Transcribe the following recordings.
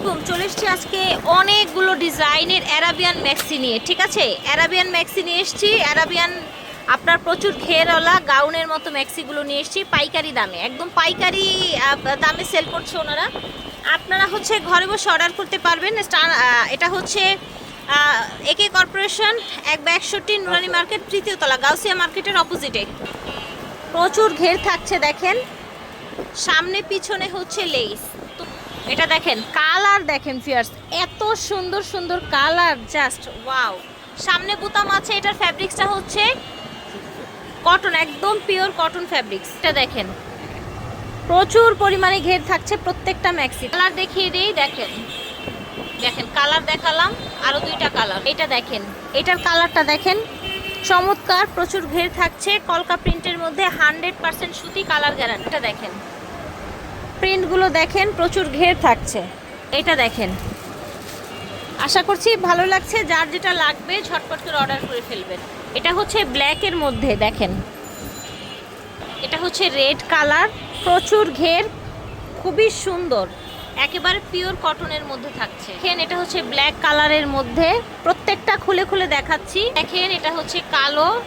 আলাইকুম চলে এসছি আজকে অনেকগুলো ডিজাইনের অ্যারাবিয়ান ম্যাক্সি নিয়ে ঠিক আছে? অ্যারাবিয়ান ম্যাক্সি নিয়ে এসছি অ্যারাবিয়ান আপনার প্রচুর ঘেরওয়ালা গাউনের মতো ম্যাক্সিগুলো নিয়ে এসছি পাইকারি দামে একদম পাইকারি দামে সেল করছে ওনারা। আপনারা হচ্ছে ঘরে বসে অর্ডার করতে পারবেন এটা হচ্ছে একে কর্পোরেশন এক বা একষট্টি নুরানি মার্কেট তৃতীয় তলা গাউসিয়া মার্কেটের অপোজিটে প্রচুর ঘের থাকছে দেখেন। সামনে পিছনে হচ্ছে লেস এটা দেখেন, কালার দেখেন ফিয়ার্স এত সুন্দর সুন্দর কালার জাস্ট ওয়াও সামনে বুতাম আছে, এটার ফ্যাব্রিক্সটা হচ্ছে কটন একদম পিওর কটন ফ্যাব্রিক্স এটা দেখেন। প্রচুর পরিমাণে ঘের থাকছে প্রত্যেকটা ম্যাক্সি কালার দেখিয়ে দিই, দেখেন। দেখেন, কালার দেখালাম, আরও দুইটা কালার। এটা দেখেন, এটার কালারটা দেখেন, চমৎকার, প্রচুর ঘের থাকছে, কলকা প্রিন্টের মধ্যে হান্ড্রেড পার্সেন্ট সুতি কালার গ্যারান্টিটা দেখেন। প্রিন্টগুলো দেখেন, প্রচুর ঘের থাকছে। এটা দেখেন। আশা করছি ভালো লাগছে, যার যেটা লাগবে ঝটপট করে অর্ডার করে ফেলবেন। এটা হচ্ছে ব্ল্যাকের মধ্যে, দেখেন। এটা হচ্ছে রেড কালার প্রচুর ঘের, খুবই সুন্দর। একেবারে পিওর কটনের মধ্যে থাকছে। দেখেন, এটা হচ্ছে ব্ল্যাক কালারের মধ্যে। প্রত্যেকটা খুলে খুলে দেখাচ্ছি। দেখেন, এটা হচ্ছে কালো।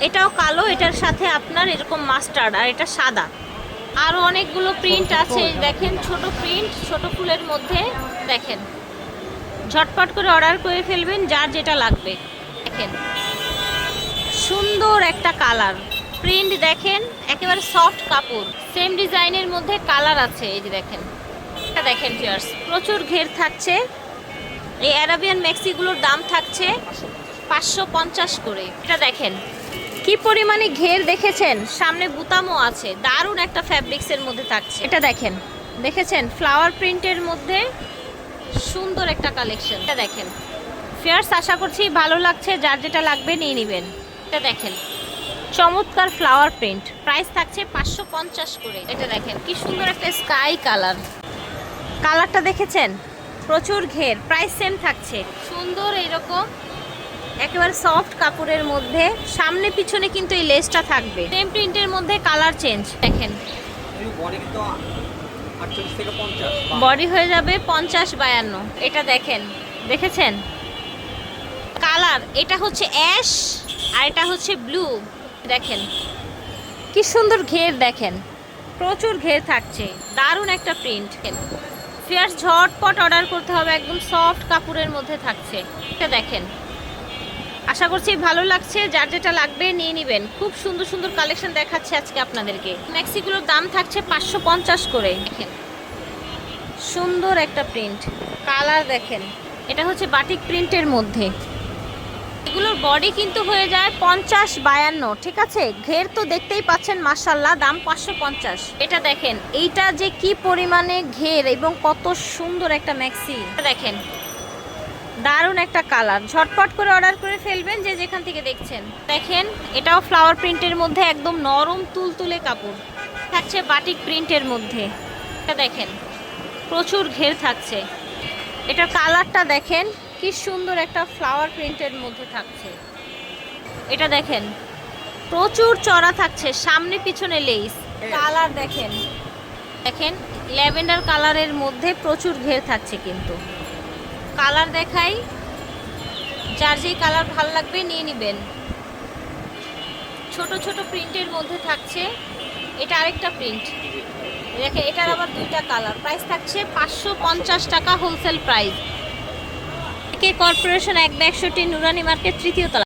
এটাও কালো, এটার সাথে আপনার এরকম মাস্টার্ড আর এটা সাদা। আরও অনেকগুলো প্রিন্ট আছে, দেখেন, ছোট প্রিন্ট ছোট ফুলের মধ্যে দেখেন। ঝটপট করে অর্ডার করে ফেলবেন, যার যেটা লাগবে। দেখেন, সুন্দর একটা কালার প্রিন্ট দেখেন, একেবারে সফট কাপড়। সেম ডিজাইনের মধ্যে কালার আছে, এই যে দেখেন। এটা দেখেন ফিয়ার্স প্রচুর ঘের থাকছে। এই অ্যারাবিয়ান ম্যাক্সিগুলোর দাম থাকছে পাঁচশো পঞ্চাশ করে। এটা দেখেন কি পরিমাণে ঘের দেখেছেন? সামনে বুতামও আছে। দারুণ একটা ফ্যাব্রিক্সের মধ্যে থাকছে। এটা দেখেন। দেখেছেন? ফ্লাওয়ার প্রিন্টের মধ্যে সুন্দর একটা কালেকশন। এটা দেখেন। ফেয়ার্স আশা করছি ভালো লাগছে। যার যেটা লাগবে নিয়ে নেবেন। এটা দেখেন। চমৎকার ফ্লাওয়ার প্রিন্ট। প্রাইস থাকছে পাঁচশো পঞ্চাশ করে। এটা দেখেন। কি সুন্দর একটা স্কাই কালার। কালারটা দেখেছেন? প্রচুর ঘের। প্রাইস সেম থাকছে। সুন্দর এইরকম একেবারে সফট কাপড়ের মধ্যে, সামনে পিছনে কিন্তু এই লেসটা থাকবে। সেম প্রিন্টের মধ্যে কালার চেঞ্জ দেখেন। বডি হয়ে যাবে পঞ্চাশ বায়ান্ন, এটা দেখেন, দেখেছেন? কালার এটা হচ্ছে অ্যাশ আর এটা হচ্ছে ব্লু দেখেন। কি সুন্দর ঘের, দেখেন। প্রচুর ঘের থাকছে, দারুণ একটা প্রিন্ট ফিয়ার্স ঝটপট অর্ডার করতে হবে, একদম সফট কাপড়ের মধ্যে থাকছে, এটা দেখেন। আশা করছি ভালো লাগছে। যার যেটা লাগবে নিয়ে নেবেন। খুব সুন্দর সুন্দর কালেকশন দেখাচ্ছে আজকে আপনাদেরকে। ম্যাক্সিগুলোর দাম থাকছে পাঁচশো পঞ্চাশ করে। দেখেন। সুন্দর একটা প্রিন্ট কালার দেখেন। এটা হচ্ছে বাটিক প্রিন্টের মধ্যে। এগুলোর বডি কিন্তু হয়ে যায় পঞ্চাশ বায়ান্ন, ঠিক আছে? ঘের তো দেখতেই পাচ্ছেন মাসাল্লাহ দাম পাঁচশো পঞ্চাশ। এটা দেখেন, এইটা যে কি পরিমাণে ঘের এবং কত সুন্দর একটা ম্যাক্সি দেখেন দারুণ একটা কালার। ঝটপট করে অর্ডার করে ফেলবেন যে যেখান থেকে দেখছেন। দেখেন, এটাও ফ্লাওয়ার প্রিন্টের মধ্যে একদম নরম তুলতুলে কাপড়। থাকছে বাটিক প্রিন্টের মধ্যে। এটা দেখেন, প্রচুর ঘের থাকছে। এটার কালারটা দেখেন, কি সুন্দর একটা ফ্লাওয়ার প্রিন্টের মধ্যে থাকছে। এটা দেখেন, প্রচুর চড়া থাকছে, সামনে পিছনে লেস কালার দেখেন। দেখেন, ল্যাভেন্ডার কালারের মধ্যে প্রচুর ঘের থাকছে কিন্তু। কালার দেখাই। যার যেই কালার ভালো লাগবে নিয়ে নেবেন। ছোট ছোট প্রিন্টের মধ্যে থাকছে। এটা আরেকটা প্রিন্ট দেখে এটার আবার দুইটা কালার। প্রাইস থাকছে পাঁচশো পঞ্চাশ টাকা হোলসেল প্রাইস কর্পোরেশন এক একশোটি নুরানি মার্কেট তৃতীয় তলা।